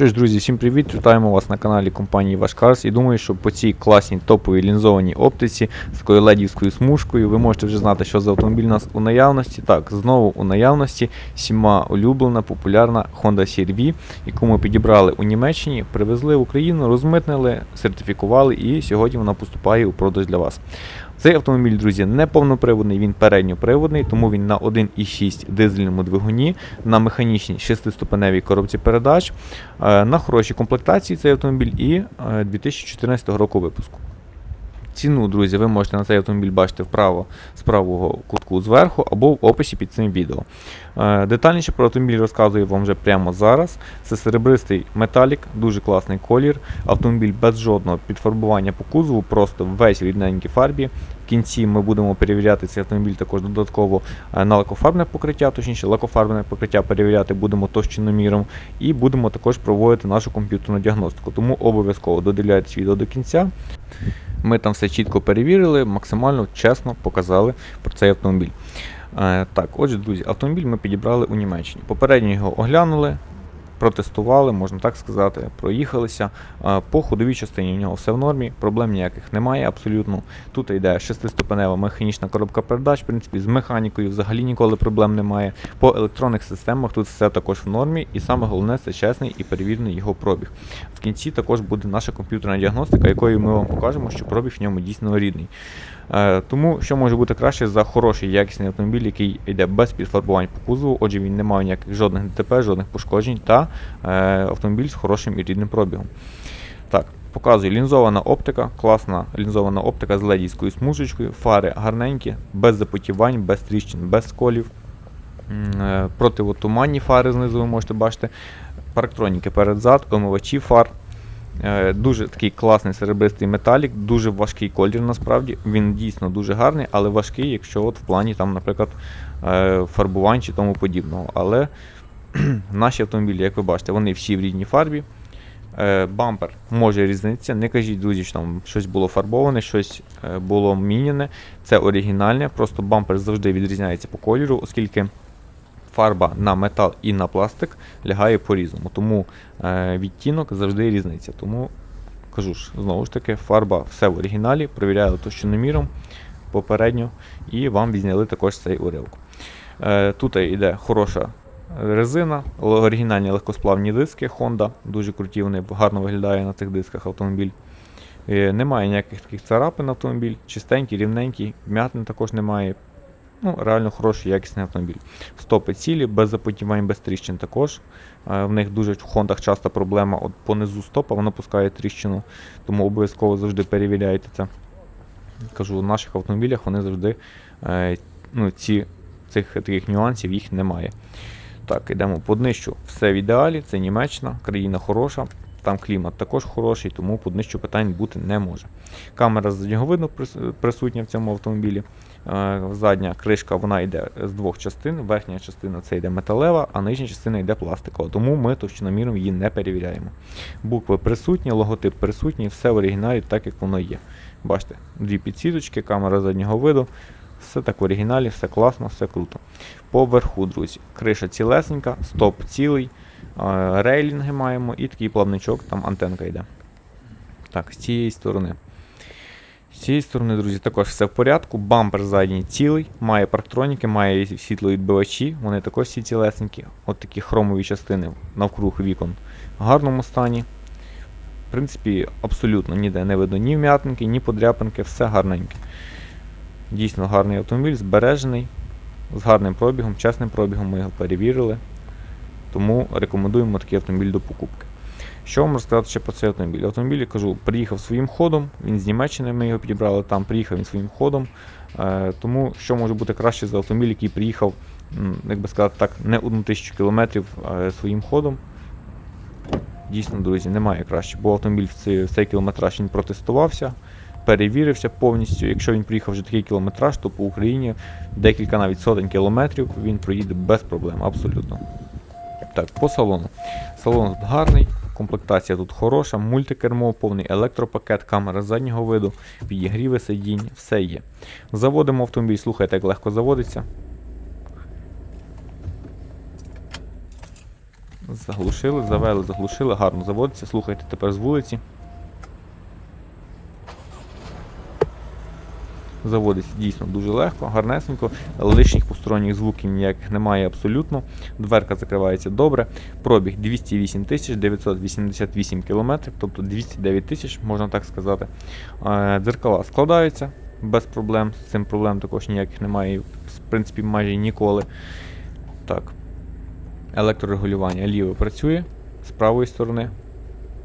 Що ж, друзі, всім привіт! Вітаємо вас на каналі компанії Вашкарс. І думаю, що по цій класній топовій лінзованій оптиці з такою ледівською смужкою ви можете вже знати, що за автомобіль у нас у наявності. Так, знову у наявності всіма улюблена, популярна Honda CR-V, яку ми підібрали у Німеччині, привезли в Україну, розмитнили, сертифікували і сьогодні вона поступає у продаж для вас. Цей автомобіль, друзі, не повноприводний, він передньоприводний, тому він на 1,6 дизельному двигуні, на механічній 6-ступеневій коробці передач, е, на хорошій комплектації цей автомобіль і е, 2014 року випуску. Ціну, друзі, ви можете на цей автомобіль бачити вправо з правого кутку зверху або в описі під цим відео. Е, Детальніше про автомобіль розказую вам вже прямо зараз. Це серебристий металік, дуже класний колір. Автомобіль без жодного підфарбування по кузову, просто весь рідненькій фарбі. В кінці ми будемо перевіряти цей автомобіль також додатково е, на лакофарбне покриття, точніше лакофарбне покриття перевіряти будемо товщиноміром і будемо також проводити нашу комп'ютерну діагностику. Тому обов'язково додивляйтесь відео до кінця. Ми там все чітко перевірили, максимально чесно показали про цей автомобіль. Е, так, отже, друзі, автомобіль ми підібрали у Німеччині. Попередньо його оглянули, протестували, можна так сказати, проїхалися. По ходовій частині у нього все в нормі, проблем ніяких немає абсолютно. Тут йде 6-ступенева механічна коробка передач, в принципі, з механікою взагалі ніколи проблем немає. По електронних системах тут все також в нормі, і саме головне це чесний і перевірений його пробіг. В кінці також буде наша комп'ютерна діагностика, якою ми вам покажемо, що пробіг в ньому дійсно рідний. Е, Тому що може бути краще за хороший якісний автомобіль, який йде без підфарбувань по кузову, отже, він не має ніяких жодних ДТП, жодних пошкоджень та е, автомобіль з хорошим і рідним пробігом. Так, показую лінзована оптика, класна лінзована оптика з ледійською смужечкою, фари гарненькі, без запотівань, без тріщин, без сколів. Е, Противотуманні фари знизу ви можете бачити. Парктроніки перед-зад, омивачі фар. Е, Дуже такий класний серебристий металік, дуже важкий колір насправді. Він дійсно дуже гарний, але важкий, якщо от в плані, там, наприклад, е, фарбувань чи тому подібного. Але наші автомобілі, як ви бачите, вони всі в рідній фарбі. Е, Бампер може різнитися. Не кажіть, друзі, що там щось було фарбоване, щось було міняне. Це оригінальне, просто бампер завжди відрізняється по кольору, оскільки фарба на метал і на пластик лягає по-різному. Тому е, відтінок завжди різниця. Тому кажу ж, знову ж таки, фарба все в оригіналі, провіряли товщиноміром попередньо, і вам відзняли також цей уривок. Е, тут йде хороша резина, оригінальні легкосплавні диски Honda, дуже круті, вони гарно виглядає на цих дисках автомобіль. Е, Немає ніяких таких царапин автомобіль, чистенький, рівненький, м'ятин також немає. Ну, реально хороший, якісний автомобіль. Стопи цілі, без запотівань, без тріщин також. Е, В них дуже в Хондах часто проблема от по низу стопа, воно пускає тріщину, тому обов'язково завжди перевіряйте це. Кажу, у наших автомобілях вони завжди е, ну, ці, цих таких нюансів їх немає. Так, йдемо по днищу. Все в ідеалі, це Німеччина, країна хороша, там клімат також хороший, тому по днищу питань бути не може. Камера з заднього виду прис- присутня в цьому автомобілі. Е, Задня кришка вона йде з двох частин. Верхня частина це йде металева, а нижня частина йде пластикова. Тому ми товщиноміром її не перевіряємо. Букви присутні, логотип присутній, все в оригіналі так, як воно є. Бачите, дві підсіточки, камера заднього виду. Все так в оригіналі, все класно, все круто. По верху, друзі, криша цілесенька, стоп цілий, е, рейлінги маємо і такий плавничок, там антенка йде. Так, з цієї сторони. Цієї сторони, друзі, також все в порядку. Бампер задній цілий, має парктроніки, має світловідбивачі, вони також всі цілесенькі. От такі хромові частини навкруг вікон в гарному стані. В принципі, абсолютно ніде не видно ні вм'ятинки, ні подряпинки, все гарненьке. Дійсно гарний автомобіль, збережений, з гарним пробігом, чесним пробігом, ми його перевірили. Тому рекомендуємо такий автомобіль до покупки. Що вам розказати ще про цей автомобіль? Автомобіль, я кажу, приїхав своїм ходом, він з Німеччини, ми його підібрали там, приїхав він своїм ходом. Е, тому що може бути краще за автомобіль, який приїхав, як би сказати так, не одну тисячу кілометрів е, своїм ходом. Дійсно, друзі, немає краще, бо автомобіль в цей, в цей кілометраж він протестувався, перевірився повністю. Якщо він приїхав вже такий кілометраж, то по Україні декілька навіть сотень кілометрів він проїде без проблем, абсолютно. Так, по салону. Салон гарний, комплектація тут хороша, мультикермо, повний електропакет, камера заднього виду, підігріви сидінь, все є. Заводимо автомобіль, слухайте, як легко заводиться. Заглушили, завели, заглушили, гарно заводиться. Слухайте тепер з вулиці. Заводиться дійсно дуже легко, гарнесенько, лишніх посторонніх звуків ніяких немає абсолютно. Дверка закривається добре. Пробіг 208 тисяч 988 кілометрів, тобто 209 тисяч, можна так сказати. Е, Дзеркала складаються без проблем. З цим проблем також ніяких немає, в принципі, майже ніколи. Так. Електрорегулювання ліве працює, з правої сторони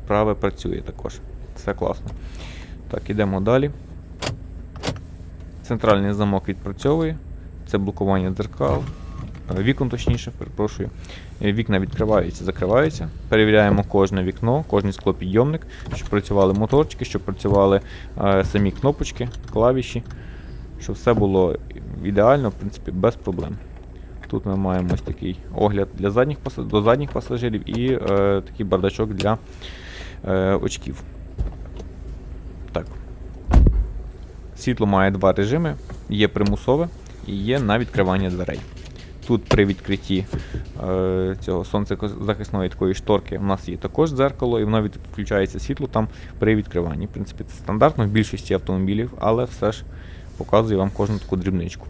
праве працює також. Все класно. Так, ідемо далі. Центральний замок відпрацьовує. Це блокування дзеркал. е, Вікон точніше, перепрошую. Е, Вікна відкриваються, закриваються. Перевіряємо кожне вікно, кожний склопідйомник, щоб працювали моторчики, щоб працювали е, самі кнопочки, клавіші, щоб все було ідеально, в принципі, без проблем. Тут ми маємо ось такий огляд для задніх, до задніх пасажирів і е, такий бардачок для е, очків. Так. Світло має два режими: є примусове і є на відкривання дверей. Тут при відкритті е, цього сонцезахисної такої шторки у нас є також дзеркало, і воно від, включається світло там при відкриванні. В принципі, це стандартно в більшості автомобілів, але все ж показую вам кожну таку дрібничку.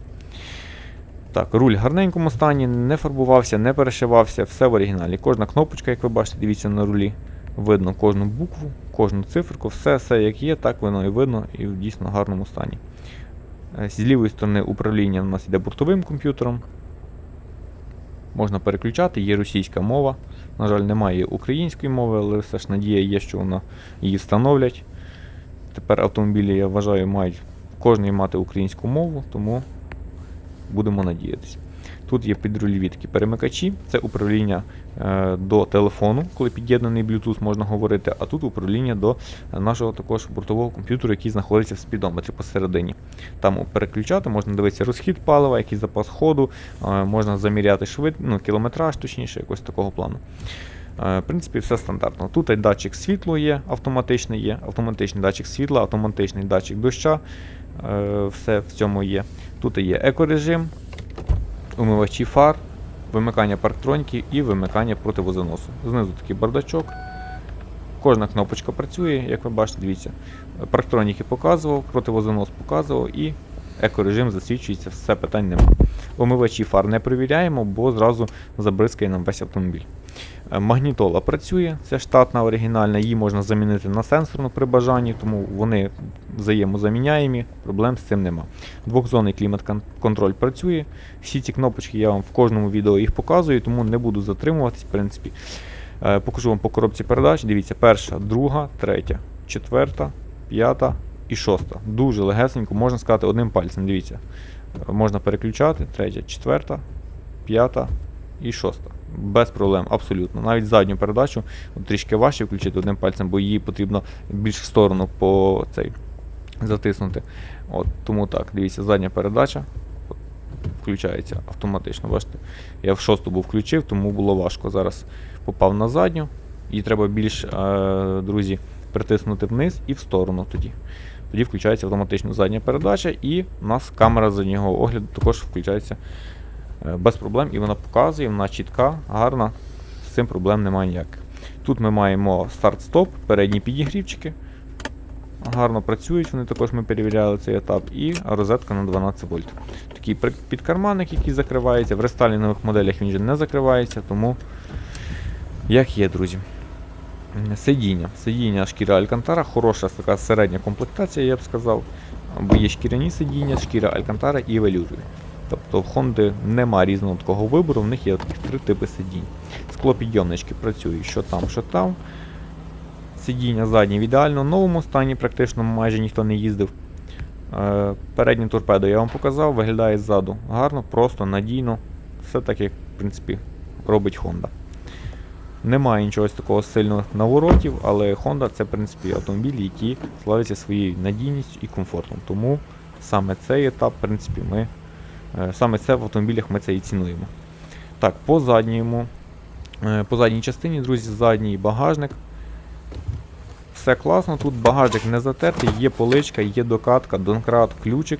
Так, руль в гарненькому стані, не фарбувався, не перешивався, все в оригіналі. Кожна кнопочка, як ви бачите, дивіться на рулі. Видно кожну букву, кожну циферку, все, все як є, так воно і видно, і в дійсно гарному стані. Е, З лівої сторони управління у нас йде бортовим комп'ютером. Можна переключати, є російська мова. На жаль, немає української мови, але все ж надія є, що вона її встановлять. Тепер автомобілі, я вважаю, мають кожний мати українську мову, тому будемо надіятися. Тут є підрульові такі перемикачі, це управління е, до телефону, коли під'єднаний Bluetooth можна говорити, а тут управління до нашого також бортового комп'ютера, який знаходиться в спідометрі посередині. Там переключати, можна дивитися розхід палива, який запас ходу, е, можна заміряти швид, ну, кілометраж, точніше, якось такого плану. Е, В принципі, все стандартно. Тут і датчик світла є, автоматичний є, автоматичний датчик світла, автоматичний датчик доща. Все в цьому є. Тут є екорежим, умивачі фар, вимикання парктроніки і вимикання противозаносу. Знизу такий бардачок. Кожна кнопочка працює, як ви бачите, дивіться. Парктроніки показував, противозанос показував і екорежим засвідчується, все питань немає. Умивачі фар не перевіряємо, бо зразу забризкає нам весь автомобіль. Е, Магнітола працює, це штатна оригінальна, її можна замінити на сенсорну при бажанні, тому вони взаємозаміняємі, проблем з цим нема. Двохзонний клімат-контроль працює. Всі ці кнопочки я вам в кожному відео їх показую, тому не буду затримуватись. В принципі, Е, покажу вам по коробці передач. Дивіться, перша, друга, третя, четверта, п'ята і шоста. Дуже легесенько, можна сказати, одним пальцем. Дивіться. Е, Можна переключати. Третя, четверта, п'ята і шоста. Без проблем, абсолютно. Навіть задню передачу трішки важче включити одним пальцем, бо її потрібно більш в сторону по цей затиснути. От, тому так, дивіться, задня передача включається автоматично. Бачите, я в шосту був включив, тому було важко. Зараз попав на задню, і треба більш, е, друзі, притиснути вниз і в сторону тоді. Тоді включається автоматично задня передача, і у нас камера заднього огляду також включається без проблем, і вона показує, вона чітка, гарна, з цим проблем немає ніяких. Тут ми маємо старт-стоп, передні підігрівчики. Гарно працюють, вони також ми перевіряли цей етап, і розетка на 12 вольт. Такий підкарманник, який закривається. В рестайлінгових моделях він вже не закривається, тому як є, друзі. Сидіння. Сидіння шкіра Алькантара, хороша така середня комплектація, я б сказав. Бо є шкіряні сидіння, шкіра Алькантара і велюрові. Тобто в Honda нема різного такого вибору, в них є таких три типи сидінь. Склопідйомнички працюють що там, що там. Сидіння задні в ідеально новому стані, практично майже ніхто не їздив. Е, Переднє торпедо я вам показав, виглядає ззаду гарно, просто, надійно. Все так, як в принципі, робить Honda. Немає нічого такого сильного наворотів, але Honda це в принципі автомобілі, які славляться своєю надійністю і комфортом. Тому саме цей етап, в принципі, ми, саме це в автомобілях ми це і цінуємо. Так, по задньому, е, по задній частині, друзі, задній багажник. Все класно, тут багажник не затертий, є поличка, є докатка, донкрат, ключик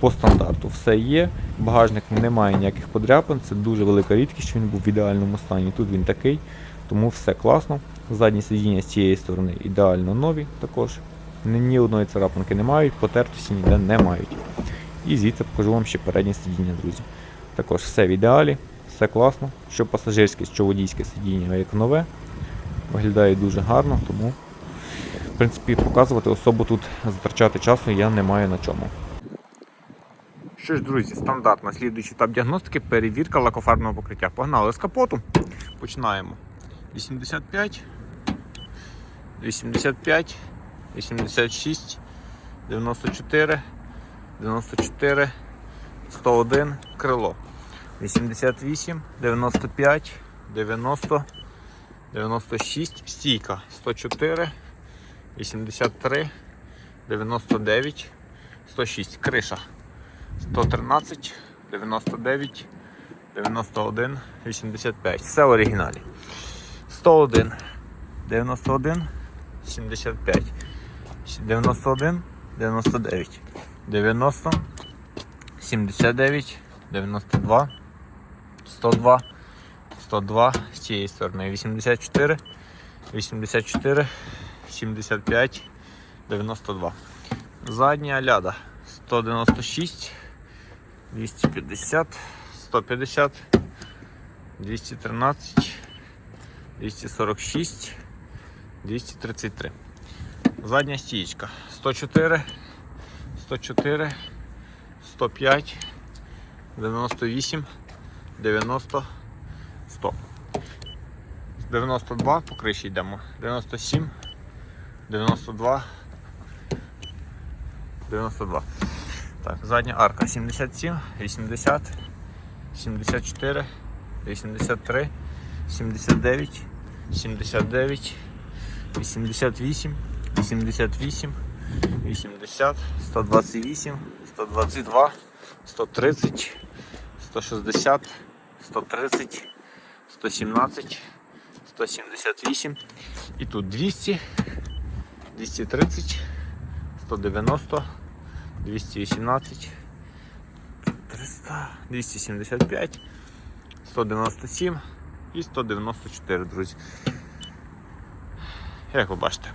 по стандарту. Все є. Багажник не має ніяких подряпин, це дуже велика рідкість, що він був в ідеальному стані. Тут він такий, тому все класно. Задні сидіння з цієї сторони ідеально нові також. Ні одної царапинки не мають, потертості ніде не мають. І звідси покажу вам ще переднє сидіння, друзі. Також все в ідеалі, все класно. Що пасажирське, що водійське сидіння, як нове. Виглядає дуже гарно, тому в принципі показувати особу тут затрачати часу я не маю на чому. Що ж, друзі, стандартно слідуючий етап діагностики, перевірка лакофарбного покриття. Погнали з капоту. Починаємо. 85, 85, 86, 94, 94, 101, крило. 88, 95, 90, 96, стійка, 104, 83, 99, 106, криша. 113, 99, 91, 85. Все в оригіналі. 101, 91, 75, 91, 99, 90, 79, 92, 102, 102 з цієї сторони, 84, 84, 75, 92. Задня ляда 196, 250, 150, 213, 246, 233. Задня стієчка 104, 104, 105, 98, 90, 100. З 92 по криші йдемо. 97, 92, 92. Так, задня арка 77, 80, 74, 83, 79, 79, 88, 88, 80, 128, 122, 130, 160, 130, 117, 178 і тут 200, 230, 190, 218, 300, 275, 197 і 194, друзі. Як ви бачите.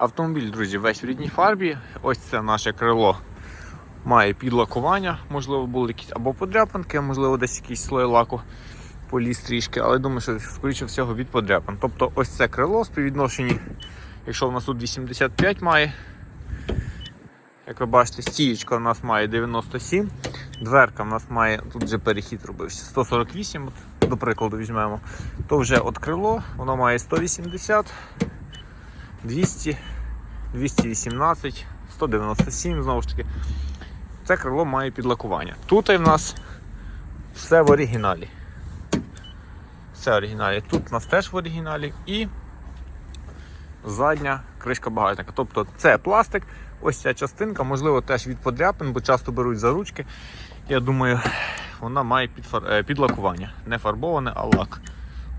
Автомобіль, друзі, весь в рідній фарбі. Ось це наше крило має підлакування, можливо, були якісь або подряпинки, можливо, десь якийсь слой лаку поліз трішки, але думаю, що скоріше всього від подряпин. Тобто ось це крило співвідношенні, якщо в нас тут 85 має, як ви бачите, стієчка у нас має 97, дверка в нас має, тут вже перехід робився, 148, от, до прикладу візьмемо, то вже от крило, воно має 180, 200, 218, 197, знову ж таки. Це крило має підлакування. Тут в нас все в оригіналі. Все в оригіналі. Тут у нас теж в оригіналі і задня кришка багажника. Тобто це пластик, ось ця частинка, можливо, теж від подряпин, бо часто беруть за ручки. Я думаю, вона має підфар... е, підлакування. Не фарбоване, а лак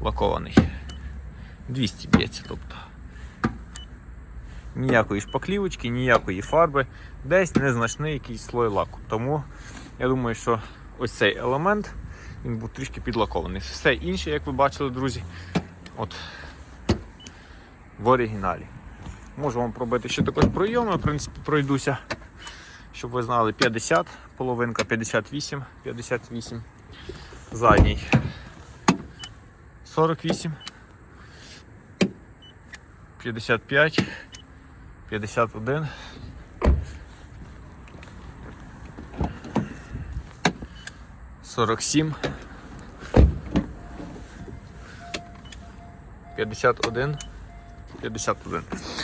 лакований. 200 б'ється. тобто. Ніякої шпаклівочки, ніякої фарби, десь незначний якийсь слой лаку. Тому я думаю, що ось цей елемент він був трішки підлакований. Все інше, як ви бачили, друзі, от в оригіналі. Можу вам пробити ще також пройоми, в принципі, пройдуся, щоб ви знали 50, половинка 58, 58, задній 48, 55, 51. Сорок сім. П'ятдесят один. 51.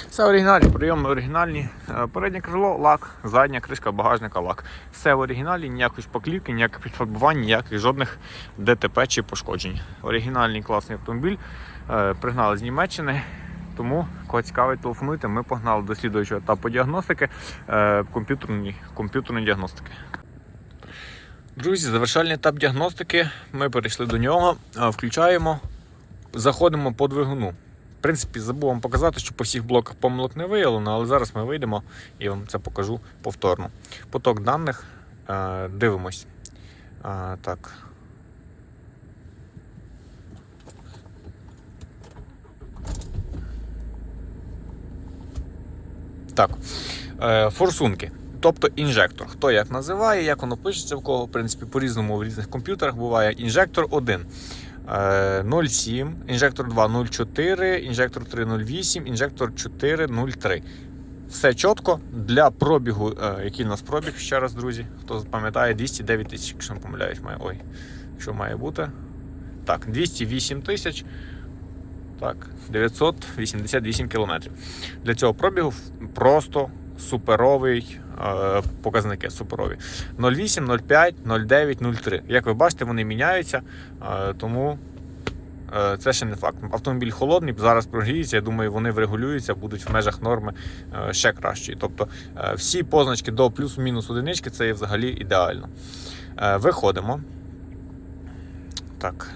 Все оригінальні, прийоми оригінальні. Е, Переднє крило лак, задня кришка багажника лак. Все в оригіналі, ніякої шпаклівки, ніяких підфарбувань, ніяких жодних ДТП чи пошкоджень. Оригінальний класний автомобіль. Е, Пригнали з Німеччини. Тому, кого цікавить, телефонуйте. Ми погнали до слідуючого етапу діагностики, е, комп'ютерної, комп'ютерної діагностики. Друзі, завершальний етап діагностики. Ми перейшли до нього. Е, Включаємо, заходимо по двигуну. В принципі, забув вам показати, що по всіх блоках помилок не виявлено, але зараз ми вийдемо і вам це покажу повторно. Поток даних. е, Дивимось. Так. Так. Е, Форсунки. Тобто інжектор. Хто як називає, як воно пишеться в кого, в принципі, по-різному в різних комп'ютерах буває. Інжектор 1. Е, 0,7, інжектор 2 0,4, інжектор 3 0,8, інжектор 4 0,3. Все чітко для пробігу, е, який у нас пробіг, ще раз, друзі, хто пам'ятає, 209 тисяч, якщо не помиляюсь, має. Ой, що має бути. Так, 208 тисяч. Так, 988 кілометрів. Для цього пробігу просто суперовий е, показники суперові. 0,8, 0,5, 0,9, 0,3. Як ви бачите, вони міняються, е, тому е, це ще не факт. Автомобіль холодний, зараз прогріється, я думаю, вони врегулюються, будуть в межах норми ще кращі. Тобто всі позначки до плюс-мінус одинички це є взагалі ідеально. Виходимо. Так.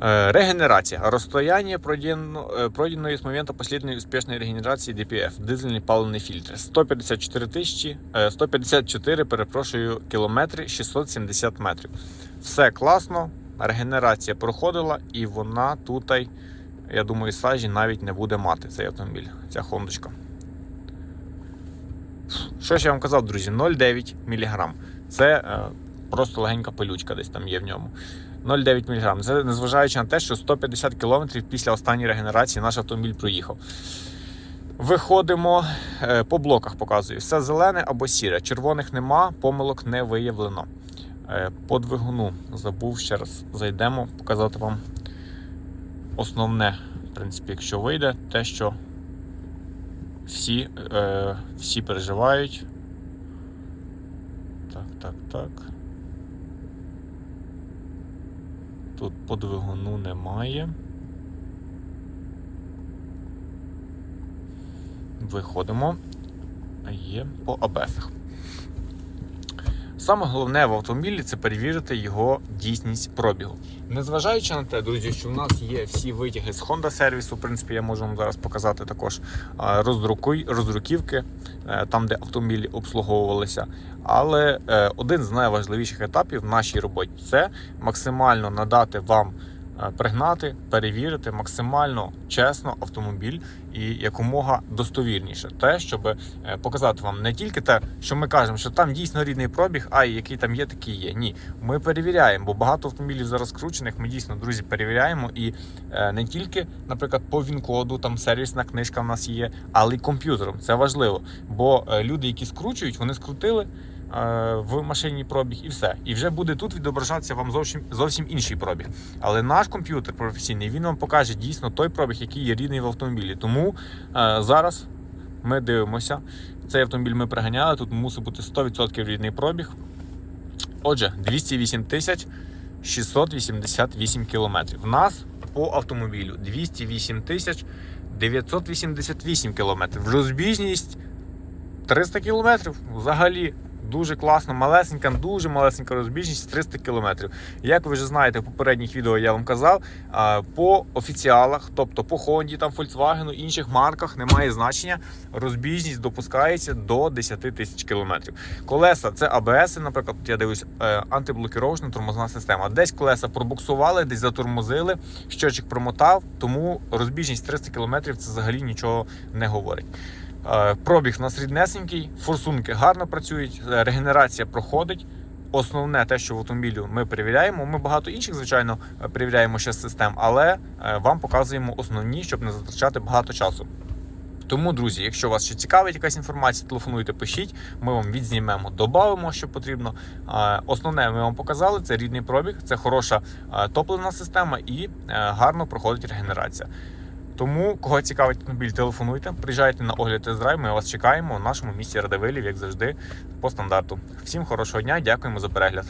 Регенерация. Расстояние, пройдено, э, пройденное с момента последней успешной регенерации DPF. Дизельний паливний фільтр. 154 тисячі, е, 154, перепрошую, кілометри, 670 метрів. Все класно. Регенерація проходила, і вона тут, я думаю, сажі навіть не буде мати цей автомобіль, ця хондочка. Що ж я вам казав, друзі? 0,9 мг. Це е, просто легенька пилючка десь там є в ньому. 0,9 мг. Це незважаючи на те, що 150 км після останньої регенерації наш автомобіль проїхав. Виходимо е, по блоках, показую. Все зелене або сіре. Червоних нема, помилок не виявлено. Е, По двигуну забув ще раз. Зайдемо, показати вам основне, в принципі, якщо вийде, те, що всі, е, всі переживають. Так, так, так. Тут по двигуну немає. Виходимо. Є по абефах. Саме головне в автомобілі це перевірити його дійсність пробігу. Незважаючи на те, друзі, що в нас є всі витяги з Honda сервісу, в принципі, я можу вам зараз показати також а, роздруківки, е, там, де автомобілі обслуговувалися. Але е, один з найважливіших етапів в нашій роботі це максимально надати вам пригнати, перевірити максимально чесно автомобіль і якомога достовірніше. Те, щоб е, показати вам не тільки те, що ми кажемо, що там дійсно рідний пробіг, а який там є, такий є. Ні, ми перевіряємо, бо багато автомобілів зараз скручених. Ми дійсно, друзі, перевіряємо і е, не тільки, наприклад, по він-коду, там сервісна книжка в нас є, але й комп'ютером. Це важливо. Бо е, люди, які скручують, вони скрутили. Е, В машині пробіг і все. І вже буде тут відображатися вам зовсім зовсім інший пробіг. Але наш комп'ютер професійний він вам покаже дійсно той пробіг, який є рідний в автомобілі. Тому е, зараз ми дивимося. Цей автомобіль ми приганяли. Тут мусить бути 100% рідний пробіг. Отже, 208 тисяч 688 кілометрів. У нас по автомобілю 208 тисяч 988 кілометрів. Розбіжність 300 кілометрів. Взагалі дуже класно, малесенька, дуже малесенька розбіжність 300 кілометрів. Як ви вже знаєте, в попередніх відео я вам казав, по офіціалах, тобто по Honda, там Volkswagen, інших марках немає значення. Розбіжність допускається до 10 тисяч кілометрів. Колеса це АБС, наприклад, я дивлюсь, е, антиблокіровочна тормозна система. Десь колеса пробуксували, десь затормозили, щочик промотав, тому розбіжність 300 кілометрів це взагалі нічого не говорить. Е, Пробіг у нас форсунки гарно працюють, е, регенерація проходить. Основне те, що в автомобілі ми перевіряємо. Ми багато інших, звичайно, е, перевіряємо ще систем, але вам показуємо основні, щоб не затрачати багато часу. Тому, друзі, якщо вас ще цікавить якась інформація, телефонуйте, пишіть. Ми вам відзнімемо, додамо, що потрібно. Основне, ми вам показали, це рідний пробіг, це хороша топливна система і гарно проходить регенерація. Тому, кого цікавить автомобіль, телефонуйте, приїжджайте на огляд тест-драйв, Ми вас чекаємо у нашому місті Радивилів, як завжди, по стандарту. Всім хорошого дня, дякуємо за перегляд.